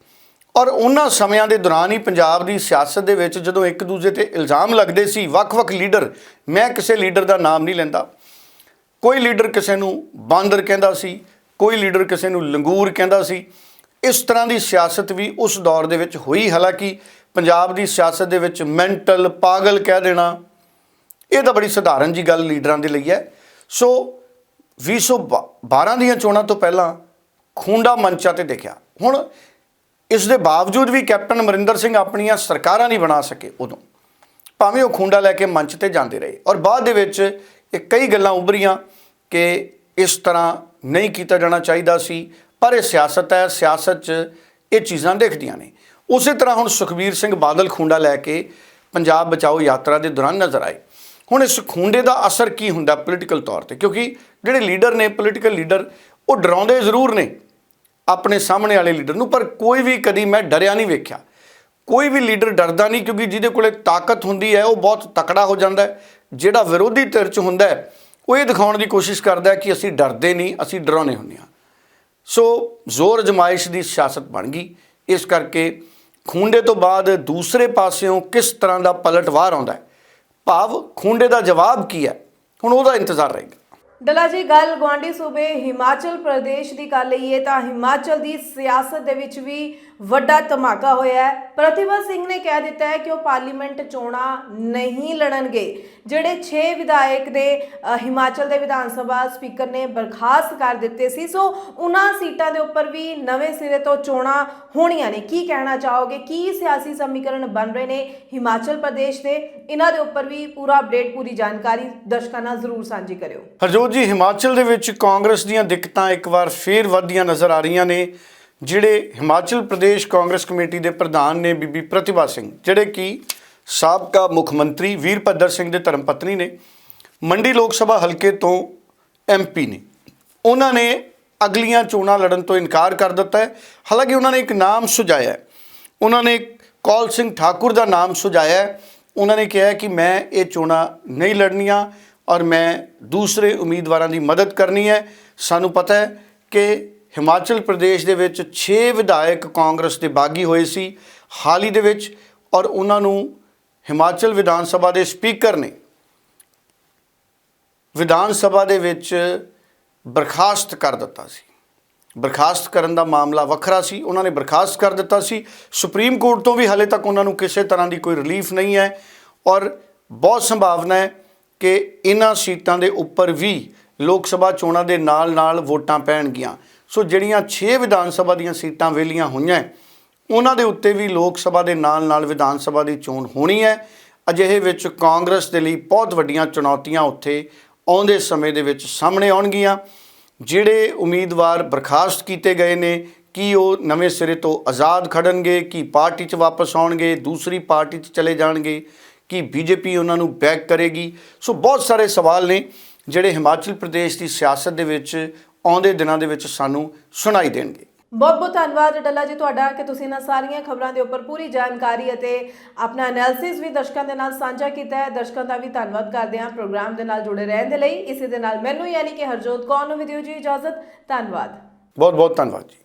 ਔਰ ਉਹਨਾਂ ਸਮਿਆਂ ਦੇ ਦੌਰਾਨ ਹੀ ਪੰਜਾਬ ਦੀ ਸਿਆਸਤ ਦੇ ਵਿੱਚ ਜਦੋਂ ਇੱਕ ਦੂਜੇ ਤੇ ਇਲਜ਼ਾਮ ਲੱਗਦੇ ਸੀ, ਵੱਖ-ਵੱਖ ਲੀਡਰ, ਮੈਂ ਕਿਸੇ ਲੀਡਰ ਦਾ ਨਾਮ ਨਹੀਂ ਲੈਂਦਾ। ਕੋਈ ਲੀਡਰ ਕਿਸੇ ਨੂੰ ਬਾਂਦਰ ਕਹਿੰਦਾ ਸੀ, ਕੋਈ ਲੀਡਰ ਕਿਸੇ ਨੂੰ ਲੰਗੂਰ ਕਹਿੰਦਾ ਸੀ। ਇਸ ਤਰ੍ਹਾਂ ਦੀ ਸਿਆਸਤ ਵੀ ਉਸ ਦੌਰ ਦੇ ਵਿੱਚ ਹੋਈ। ਹਾਲਾਂਕਿ ਪੰਜਾਬ ਦੀ ਸਿਆਸਤ ਦੇ ਵਿੱਚ ਮੈਂਟਲ ਪਾਗਲ ਕਹਿ ਦੇਣਾ, ਇਹ ਤਾਂ ਬੜੀ ਸਧਾਰਨ ਜੀ ਗੱਲ ਲੀਡਰਾਂ ਦੇ ਲਈ ਹੈ। ਸੋ 2012 ਦੀਆਂ ਚੋਣਾਂ ਤੋਂ ਪਹਿਲਾਂ ਖੂੰਡਾ ਮੰਚਾਂ ਤੇ ਦੇਖਿਆ। ਹੁਣ ਇਸ ਦੇ ਬਾਵਜੂਦ ਵੀ ਕੈਪਟਨ ਅਮਰਿੰਦਰ ਸਿੰਘ ਆਪਣੀਆਂ ਸਰਕਾਰਾਂ ਨਹੀਂ ਬਣਾ ਸਕੇ ਉਦੋਂ, ਭਾਵੇਂ ਉਹ ਖੂੰਡਾ ਲੈ ਕੇ ਮੰਚ ਤੇ ਜਾਂਦੇ ਰਹੇ। ਔਰ ਬਾਅਦ ਦੇ ਵਿੱਚ ਇਹ ਕਈ ਗੱਲਾਂ ਉਭਰੀਆਂ ਕਿ ਇਸ ਤਰ੍ਹਾਂ ਨਹੀਂ ਕੀਤਾ ਜਾਣਾ ਚਾਹੀਦਾ ਸੀ। ਪਰ ਇਹ ਸਿਆਸਤ ਹੈ, ਸਿਆਸਤ 'ਚ ਇਹ ਚੀਜ਼ਾਂ ਦਿਖਦੀਆਂ ਨੇ। ਉਸੇ ਤਰ੍ਹਾਂ ਹੁਣ ਸੁਖਬੀਰ ਸਿੰਘ ਬਾਦਲ ਖੂੰਡਾ ਲੈ ਕੇ ਪੰਜਾਬ ਬਚਾਓ ਯਾਤਰਾ ਦੇ ਦੌਰਾਨ ਨਜ਼ਰ ਆਏ। ਹੁਣ ਇਸ ਖੂੰਡੇ ਦਾ ਅਸਰ ਕੀ ਹੁੰਦਾ ਪੋਲੀਟੀਕਲ ਤੌਰ ਤੇ? ਕਿਉਂਕਿ ਜਿਹੜੇ ਲੀਡਰ ਨੇ ਪੋਲੀਟੀਕਲ ਲੀਡਰ ਉਹ ਡਰਾਉਂਦੇ ਜ਼ਰੂਰ ਨੇ ਆਪਣੇ ਸਾਹਮਣੇ ਵਾਲੇ ਲੀਡਰ ਨੂੰ, ਪਰ ਕੋਈ ਵੀ ਕਦੀ ਮੈਂ ਡਰਿਆ ਨਹੀਂ ਵੇਖਿਆ। ਕੋਈ ਵੀ ਲੀਡਰ ਡਰਦਾ ਨਹੀਂ, ਕਿਉਂਕਿ ਜਿਹਦੇ ਕੋਲੇ ਤਾਕਤ ਹੁੰਦੀ ਹੈ, ਉਹ ਬਹੁਤ ਤਕੜਾ ਹੋ ਜਾਂਦਾ ਹੈ। ਜਿਹੜਾ ਵਿਰੋਧੀ ਧਿਰ 'ਚ ਹੁੰਦਾ ਉਹ ਇਹ ਦਿਖਾਉਣ ਦੀ ਕੋਸ਼ਿਸ਼ ਕਰਦਾ ਕਿ ਅਸੀਂ ਡਰਦੇ ਨਹੀਂ, ਅਸੀਂ ਡਰਾਉਨੇ ਹੁੰਦੇ ਹਾਂ। ਸੋ ਜ਼ੋਰ ਜਮਾਇਸ਼ ਦੀ ਸਿਆਸਤ ਬਣ ਗਈ। ਇਸ ਕਰਕੇ ਖੂੰਡੇ ਤੋਂ ਬਾਅਦ ਦੂਸਰੇ ਪਾਸਿਓਂ ਕਿਸ ਤਰ੍ਹਾਂ ਦਾ ਪਲਟਵਾਰ ਆਉਂਦਾ ਹੈ? ਭਾਵ ਖੂੰਡੇ ਦਾ ਜਵਾਬ ਕੀ ਹੈ? ਹੁਣ ਉਹਦਾ ਇੰਤਜ਼ਾਰ ਰਹੇਗਾ। ਡਲਾ ਜੀ, ਗੱਲ ਗਵਾਂਡੀ ਸੂਬੇ ਹਿਮਾਚਲ ਪ੍ਰਦੇਸ਼ ਦੀ ਕਰ ਲਈਏ ਤਾਂ ਹਿਮਾਚਲ ਦੀ ਸਿਆਸਤ ਦੇ ਵਿੱਚ ਵੀ ਵੱਡਾ ਧਮਾਕਾ ਹੋਇਆ ਹੈ। ਪ੍ਰਤਿਭਾ ਸਿੰਘ ਨੇ ਕਹਿ ਦਿੱਤਾ ਹੈ ਕਿ ਉਹ ਪਾਰਲੀਮੈਂਟ ਚੋਣਾਂ ਨਹੀਂ ਲੜਨਗੇ। ਜਿਹੜੇ 6 ਵਿਧਾਇਕ ਦੇ ਹਿਮਾਚਲ ਦੇ ਵਿਧਾਨ ਸਭਾ ਸਪੀਕਰ ਨੇ ਬਰਖਾਸਤ ਕਰ ਦਿੱਤੇ ਸੀ। ਸੋ ਉਹਨਾਂ ਸੀਟਾਂ ਦੇ ਉੱਪਰ ਵੀ ਨਵੇਂ ਸਿਰੇ ਤੋਂ ਚੋਣਾਂ ਹੋਣੀਆਂ ਨੇ। ਕੀ ਕਹਿਣਾ ਚਾਹੋਗੇ? ਕੀ ਸਿਆਸੀ ਸਮੀਕਰਨ ਬਣ ਰਹੇ ਨੇ ਹਿਮਾਚਲ ਪ੍ਰਦੇਸ਼ ਦੇ? ਇਹਨਾਂ ਦੇ ਉੱਪਰ ਵੀ ਪੂਰਾ ਅਪਡੇਟ, ਪੂਰੀ ਜਾਣਕਾਰੀ ਦਰਸ਼ਕਾਂ ਨਾਲ ਜ਼ਰੂਰ ਸਾਂਝੀ ਕਰਿਓ। ਹਰਜੋਤ ਜੀ, ਹਿਮਾਚਲ ਦੇ ਵਿੱਚ ਕਾਂਗਰਸ ਦੀਆਂ ਦਿੱਕਤਾਂ ਇੱਕ ਵਾਰ ਫੇਰ ਵੱਧਦੀਆਂ ਨਜ਼ਰ ਆ ਰਹੀਆਂ ਨੇ। ਜਿਹੜੇ ਹਿਮਾਚਲ ਪ੍ਰਦੇਸ਼ ਕਾਂਗਰਸ ਕਮੇਟੀ ਦੇ ਪ੍ਰਧਾਨ ਨੇ ਬੀਬੀ ਪ੍ਰਤਿਭਾ ਸਿੰਘ, ਜਿਹੜੇ ਕਿ ਸਾਬਕਾ ਮੁੱਖ ਮੰਤਰੀ ਵੀਰਭੱਦਰ ਸਿੰਘ ਦੇ ਧਰਮ ਪਤਨੀ ਨੇ, ਮੰਡੀ ਲੋਕ ਸਭਾ ਹਲਕੇ ਤੋਂ ਐਮਪੀ ਨੇ। ਉਹਨਾਂ ਨੇ ਅਗਲੀਆਂ ਚੋਣਾਂ ਲੜਨ ਤੋਂ ਇਨਕਾਰ ਕਰ ਦਿੱਤਾ ਹੈ। ਹਾਲਾਂਕਿ ਉਹਨਾਂ ਨੇ ਇੱਕ ਨਾਮ ਸੁਝਾਇਆ ਹੈ। ਉਹਨਾਂ ਨੇ ਕੌਲ ਸਿੰਘ ਠਾਕੁਰ ਦਾ ਨਾਮ ਸੁਝਾਇਆ ਹੈ। ਉਹਨਾਂ ਨੇ ਕਿਹਾ ਕਿ ਮੈਂ ਇਹ ਚੋਣਾਂ ਨਹੀਂ ਲੜਨੀਆਂ ਔਰ ਮੈਂ ਦੂਸਰੇ ਉਮੀਦਵਾਰਾਂ ਦੀ ਮਦਦ ਕਰਨੀ ਹੈ। ਸਾਨੂੰ ਪਤਾ ਹੈ ਕਿ ਹਿਮਾਚਲ ਪ੍ਰਦੇਸ਼ ਦੇ ਵਿੱਚ 6 ਵਿਧਾਇਕ ਕਾਂਗਰਸ ਦੇ ਬਾਗੀ ਹੋਏ ਸੀ, ਹਾਲ ਹੀ ਦੇ ਵਿੱਚ, ਔਰ ਉਹਨਾਂ ਨੂੰ ਹਿਮਾਚਲ ਵਿਧਾਨ ਸਭਾ ਦੇ ਸਪੀਕਰ ਨੇ। ਵਿਧਾਨ ਸਭਾ ਦੇ ਵਿੱਚ ਬਰਖਾਸਤ ਕਰ ਦਿੱਤਾ ਸੀ। ਬਰਖਾਸਤ ਕਰਨ ਦਾ ਮਾਮਲਾ ਵੱਖਰਾ ਸੀ, ਉਹਨਾਂ ਨੇ ਬਰਖਾਸਤ ਕਰ ਦਿੱਤਾ ਸੀ। ਸੁਪਰੀਮ ਕੋਰਟ ਤੋਂ ਵੀ ਹਲੇ ਤੱਕ ਉਹਨਾਂ ਨੂੰ ਕਿਸੇ ਤਰ੍ਹਾਂ ਦੀ ਕੋਈ ਰਿਲੀਫ ਨਹੀਂ ਹੈ, ਔਰ ਬਹੁਤ ਸੰਭਾਵਨਾ ਹੈ ਕਿ ਇਹਨਾਂ ਸੀਟਾਂ ਦੇ ਉੱਪਰ ਵੀ ਲੋਕ ਸਭਾ ਚੋਣਾਂ ਦੇ ਨਾਲ-ਨਾਲ ਵੋਟਾਂ ਪੈਣਗੀਆਂ। ਸੋ ਜਿਹੜੀਆਂ 6 ਵਿਧਾਨ ਸਭਾ ਦੀਆਂ ਸੀਟਾਂ ਵੇਲੀਆਂ ਹੋਈਆਂ ਉਹਨਾਂ ਦੇ ਉੱਤੇ ਵੀ ਲੋਕ ਸਭਾ ਦੇ ਨਾਲ-ਨਾਲ ਵਿਧਾਨ ਸਭਾ ਦੀ ਚੋਣ ਹੋਣੀ ਹੈ। ਅਜਿਹੇ ਵਿੱਚ ਕਾਂਗਰਸ ਦੇ ਲਈ ਬਹੁਤ ਵੱਡੀਆਂ ਚੁਣੌਤੀਆਂ ਉੱਥੇ ਆਉਂਦੇ ਸਮੇਂ ਦੇ ਵਿੱਚ ਸਾਹਮਣੇ ਆਉਣਗੀਆਂ। ਜਿਹੜੇ ਉਮੀਦਵਾਰ ਬਰਖਾਸਤ ਕੀਤੇ ਗਏ ਨੇ, ਕੀ ਉਹ ਨਵੇਂ ਸਿਰੇ ਤੋਂ ਆਜ਼ਾਦ ਖੜਨਗੇ, ਕੀ ਪਾਰਟੀ 'ਚ ਵਾਪਸ ਆਉਣਗੇ, ਦੂਸਰੀ ਪਾਰਟੀ 'ਚ ਚਲੇ ਜਾਣਗੇ, ਕੀ ਬੀਜੇਪੀ ਉਹਨਾਂ ਨੂੰ ਬੈਕ ਕਰੇਗੀ? ਸੋ ਬਹੁਤ ਸਾਰੇ ਸਵਾਲ ਨੇ, ਜਿਹੜੇ ਹਿਮਾਚਲ ਪ੍ਰਦੇਸ਼ ਦੀ ਸਿਆਸਤ ਦੇ ਵਿੱਚ ਆਉਂਦੇ ਦਿਨਾਂ ਦੇ ਵਿੱਚ ਸਾਨੂੰ ਸੁਣਾਈ ਦੇਣਗੇ। ਬਹੁਤ ਬਹੁਤ ਧੰਨਵਾਦ ਡੱਲਾ ਜੀ ਤੁਹਾਡਾ ਕਿ ਤੁਸੀਂ ਇਹਨਾਂ ਸਾਰੀਆਂ ਖਬਰਾਂ ਦੇ ਉੱਪਰ ਪੂਰੀ ਜਾਣਕਾਰੀ ਅਤੇ ਆਪਣਾ ਐਨਾਲਿਸਿਸ ਵੀ ਦਰਸ਼ਕਾਂ ਦੇ ਨਾਲ ਸਾਂਝਾ ਕੀਤਾ ਹੈ। ਦਰਸ਼ਕਾਂ ਦਾ ਵੀ ਧੰਨਵਾਦ ਕਰਦੇ ਹਾਂ ਪ੍ਰੋਗਰਾਮ ਦੇ ਨਾਲ ਜੁੜੇ ਰਹਿਣ ਦੇ ਲਈ। ਇਸੇ ਦੇ ਨਾਲ ਮੈਨੂੰ ਯਾਨੀ ਕਿ ਹਰਜੋਤ ਕੌਰ ਨੂੰ ਵੀ ਦਿਓ ਜੀ ਇਜਾਜ਼ਤ। ਧੰਨਵਾਦ। ਬਹੁਤ ਬਹੁਤ ਧੰਨਵਾਦ ਜੀ।